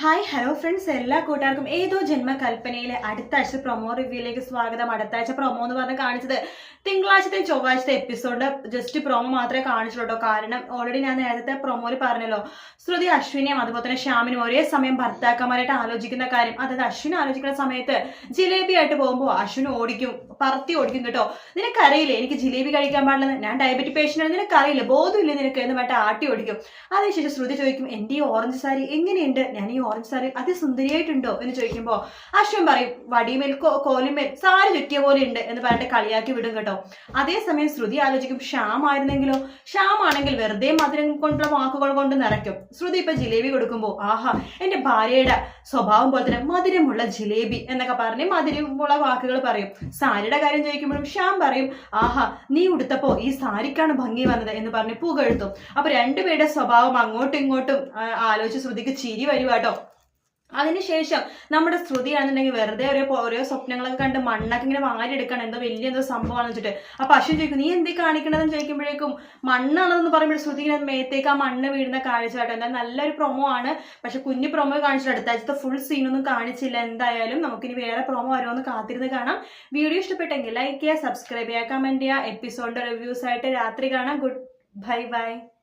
Hi hello friends എല്ലാ കൂട്ടുകാർക്കും ഏതോ ജന്മ കൽപ്പനയിലെ അടുത്ത ആഴ്ച പ്രൊമോ റിവ്യൂയിലേക്ക് സ്വാഗതം. അടുത്ത ആഴ്ച പ്രൊമോ എന്ന് പറഞ്ഞ് കാണിച്ചത് തിങ്കളാഴ്ചത്തെ ചൊവ്വാഴ്ചത്തെ എപ്പിസോഡ് ജസ്റ്റ് പ്രൊമോ മാത്രമേ കാണിച്ചുള്ളൂ കാരണം ഓൾറെഡി ഞാൻ നേരത്തെ പ്രൊമോയിൽ പറഞ്ഞല്ലോ. ശ്രുതി അശ്വിനെയും അതുപോലെ തന്നെ ശ്യാമിനും ഒരേ സമയം ഭർത്താക്കന്മാരായിട്ട് ആലോചിക്കുന്ന കാര്യം. അതായത് അശ്വിൻ ആലോചിക്കുന്ന സമയത്ത് ജിലേബി ആയിട്ട് പോകുമ്പോൾ അശ്വിൻ ഓടിക്കും. പറത്തി ഓടിക്കും കേട്ടോ. നിനക്കറിയില്ലേ എനിക്ക് ജിലേബി കഴിക്കാൻ പാടില്ലെന്ന്? ഞാൻ ഡയബറ്റിക് പേഷ്യന്റ് നിനക്കറിയില്ല ബോധമില്ല നിനക്ക് എന്ന് പറഞ്ഞിട്ട് ആട്ടി ഓടിക്കും. അതിനുശേഷം ശ്രുതി ചോദിക്കും എന്റെ ഈ ഓറഞ്ച് സാരി എങ്ങനെയുണ്ട്? ഞാൻ ഈ ഓറഞ്ച് സാരി അതിസുന്ദരിയായിട്ടുണ്ടോ എന്ന് ചോദിക്കുമ്പോൾ അശ്വൻ പറയും വടിമേൽ കോലുമേൽ സാരി ചുറ്റിയ പോലെ ഉണ്ട് എന്ന് പറഞ്ഞിട്ട് കളിയാക്കി വിടും കേട്ടോ. അതേസമയം ശ്രുതി ആലോചിക്കും ശ്യാം ആയിരുന്നെങ്കിലോ? ശ്യാം ആണെങ്കിൽ വെറുതെ മധുരം കൊണ്ടുള്ള വാക്കുകൾ കൊണ്ട് നിറയ്ക്കും ശ്രുതി ഇപ്പൊ ജിലേബി കൊടുക്കുമ്പോൾ ആഹാ എന്റെ ഭാര്യയുടെ സ്വഭാവം പോലെ തന്നെ മധുരമുള്ള ജിലേബി എന്നൊക്കെ പറഞ്ഞ് മധുരമുള്ള വാക്കുകൾ പറയും. സാരിയുടെ കാര്യം ചോദിക്കുമ്പോഴും ശ്യാം പറയും ആഹാ നീ ഉടുത്തപ്പോ ഈ സാരിക്കാണ് ഭംഗി വന്നത് എന്ന് പറഞ്ഞ് പുകഴ്ത്തും. അപ്പൊ രണ്ടുപേരുടെ സ്വഭാവം അങ്ങോട്ടും ഇങ്ങോട്ടും ആലോചിച്ച് ശ്രുതിക്ക് ചിരി വരുവാട്ടോ അതിനുശേഷം നമ്മുടെ ശ്രുതിയാണെന്നുണ്ടെങ്കിൽ വെറുതെ ഓരോ ഓരോ സ്വപ്നങ്ങളൊക്കെ കണ്ട് മണ്ണൊക്കെ ഇങ്ങനെ വാരിയെടുക്കണം എന്തോ വലിയ എന്തോ സംഭവമാണെന്ന് വെച്ചിട്ട്. അപ്പൊ അശ്വിൻ ചോദിക്കും നീ എന്തേ കാണിക്കണതെന്ന്? ചോദിക്കുമ്പോഴേക്കും മണ്ണാണെന്ന് പറയുമ്പോൾ ശ്രുതി ഇങ്ങനെ മേത്തേക്ക് ആ മണ്ണ് വീഴുന്ന കാഴ്ച കേട്ടോ. എന്താ നല്ലൊരു പ്രൊമോ ആണ്. പക്ഷെ കുഞ്ഞു പ്രൊമോ കാണിച്ചിട്ട് അടുത്ത ആഴ്ചത്തെ ഫുൾ സീനൊന്നും കാണിച്ചില്ല. എന്തായാലും നമുക്കിനി വേറെ പ്രൊമോ വരുമെന്ന് കാത്തിരുന്ന് കാണാം. വീഡിയോ ഇഷ്ടപ്പെട്ടെങ്കിൽ ലൈക്ക് ചെയ്യുക സബ്സ്ക്രൈബ് ചെയ്യുക കമന്റ് ചെയ്യുക. എപ്പിസോഡിന്റെ റിവ്യൂസ് ആയിട്ട് രാത്രി കാണാം. Good bye bye